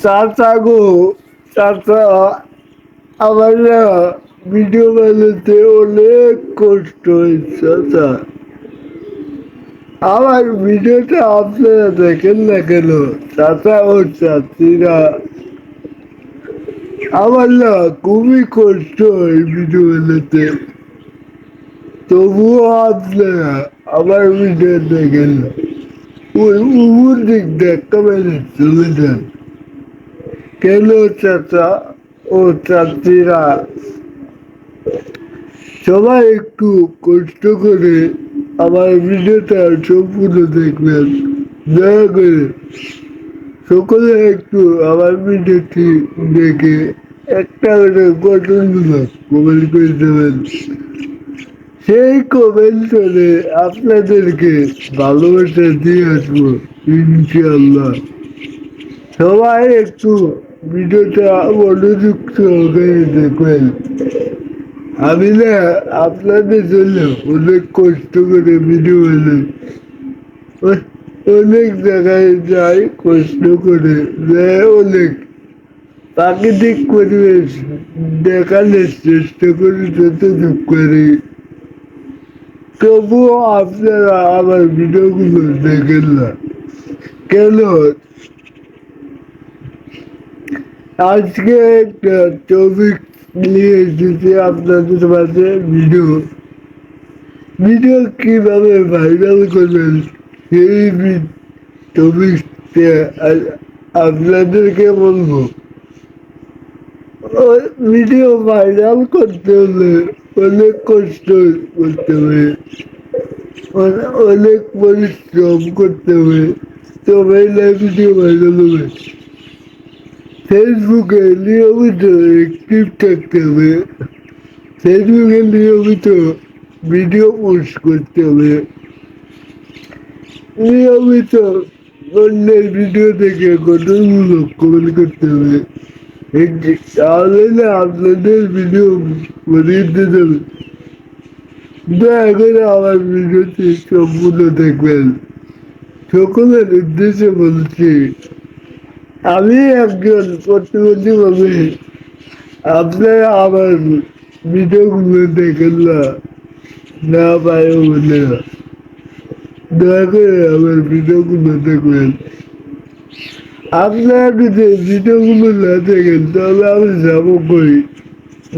চাচা গো, চাচা, আমার না ভিডিও বানাতে অনেক কষ্ট হয়েছে, চাচা। আমার ভিডিওটা আপনারা দেখেন না কেন? চাচা ও চাচিরা। আমার না খুবই কষ্ট হয় ভিডিও বানাতে। তবুও আপনারা আমার ভিডিও দেখেন ওই উপর দিক দেখা পেলে চলে যান কেন চাচা ও চাচিরা সবাই একটু কষ্ট করে আমার ভিডিওটা সম্পূর্ণ দেখবেন। দয়া করে সকলে একটু আমার ভিডিওটি দেখে একটা করে গঠনমূলক কমেন্ট করে দেবেন। সেই কমেন্ট করে আপনাদেরকে ভালোবাসা দিয়ে আসব ইনশাল্লাহ সবাই একটু ভিডিওটা মনোযোগ সহকারে দেখবেন আমি না আপনাদের জন্য অনেক কষ্ট করে ভিডিও বানাই অনেক জায়গায় যাই কষ্ট করে অনেক প্রাকৃতিক পরিবেশ দেখানোর চেষ্টা করি যতটুক করি তবুও আপনারা আমার ভিডিওগুলো দেখেন না। কেন? আজকে একটা টপিক নিয়ে এসেছি আপনাদের মাঝে ভিডিও ভিডিও কীভাবে ভাইরাল করবেন, সেই টপিকটা আপনাদেরকে বলব। ভিডিও ভাইরাল করতে হলে অনেক কষ্ট করতে হবে। অনেক পরিশ্রম করতে হবে। তবে না ভিডিও ভাইরাল হবে। ফেসবুকে নিয়মিত অ্যাক্টিভ থাকতে হবে ফেসবুকে নিয়মিত ভিডিও পোস্ট করতে হবে নিয়মিত অন্যের ভিডিও দেখে গঠনমূলক কমেন্ট করতে হবে এই- তাহলে না আপনাদের ভিডিও বানিয়ে দিতে হবে দয়া করে আমার ভিডিওটি সম্পূর্ণ দেখবেন সকলের উদ্দেশ্যে বলছি আমি একজন প্রতিবন্ধী ভাবে আপনারা আমার ভিডিওগুলো দেখেন না। না পারে বলে দয়া করে আমার ভিডিওগুলো দেখবেন। আপনারা যদি ভিডিওগুলো না দেখেন, তাহলে আমি যাব কই?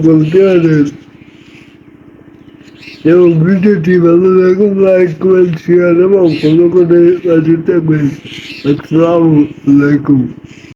বলতে পারেন। এবং ভিডিওটি ভালো লাগবে লাইক করেন শেয়ার এবং ফলো করে পাশে থাকবেন আসসালামু আলাইকুম